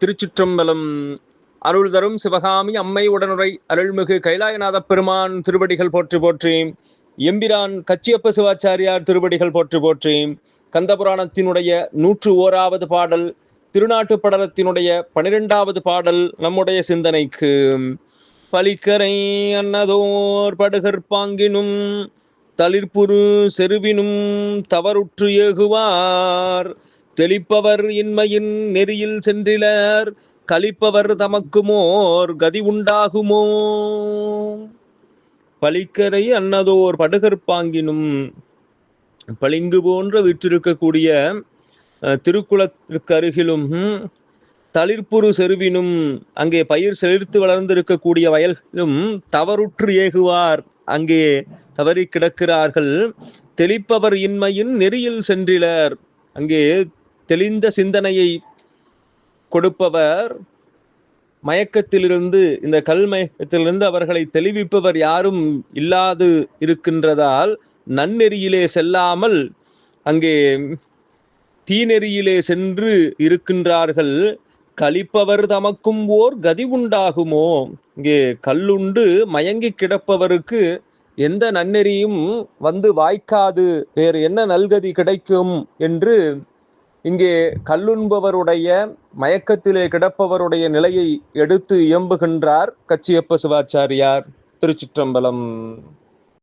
திருச்சிற்றம்பலம். அருள் தரும் சிவகாமி அம்மை உடனுரை அருள்மிகு கைலாயநாத பெருமான் திருவடிகள் போற்றி போற்றி. எம்பிரான் கச்சியப்ப சிவாச்சாரியார் திருவடிகள் போற்றி போற்றி. கந்தபுராணத்தினுடைய நூற்று ஓராவது பாடல் திருநாட்டுப் படலத்தினுடைய பனிரெண்டாவது பாடல் நம்முடைய சிந்தனைக்கு. பலிக்கரை அன்னதோர் படுகற்பாங்கினும் தளிர்புரு செருவினும் தவறுற்று ஏகுவார். தெளிப்பவர் இன்மையின் நெறியில் சென்றிலர் கழிப்பவர் தமக்குமோர் கதி உண்டாகுமோ? பழிக்கரை அன்னதோர் படுகற்பாங்கினும் பளிங்கு போன்ற விற்றிருக்கக்கூடிய அஹ், திருக்குளத்திற்கு அருகிலும் தளிர்ப்புறு செருவினும் அங்கே பயிர் செழித்து வளர்ந்திருக்கக்கூடிய வயல்களும் தவறுற்று ஏகுவார். அங்கே தவறி கிடக்கிறார்கள். தெளிப்பவர் இன்மையின் நெறியில் சென்றிலர். அங்கே தெளிந்த சிந்தனையை கொடுப்பவர் மயக்கத்திலிருந்து இந்த கல் மயக்கத்திலிருந்து அவர்களை தெளிவிப்பவர் யாரும் இல்லாது இருக்கின்றதால் நன்னெறியிலே செல்லாமல் அங்கே தீநெறியிலே சென்று இருக்கின்றார்கள். கழிப்பவர் தமக்கும் ஓர் கதி உண்டாகுமோ? இங்கே கல்லுண்டு மயங்கி கிடப்பவருக்கு எந்த நன்னெறியும் வந்து வாய்க்காது. வேறு என்ன நல்கதி கிடைக்கும்? என்று இங்கே கல்லுண்பவருடைய மயக்கத்திலே கிடப்பவருடைய நிலையை எடுத்து இயம்புகின்றார் கச்சியப்ப சிவாச்சாரியார் திருச்சிற்றம்பலம்.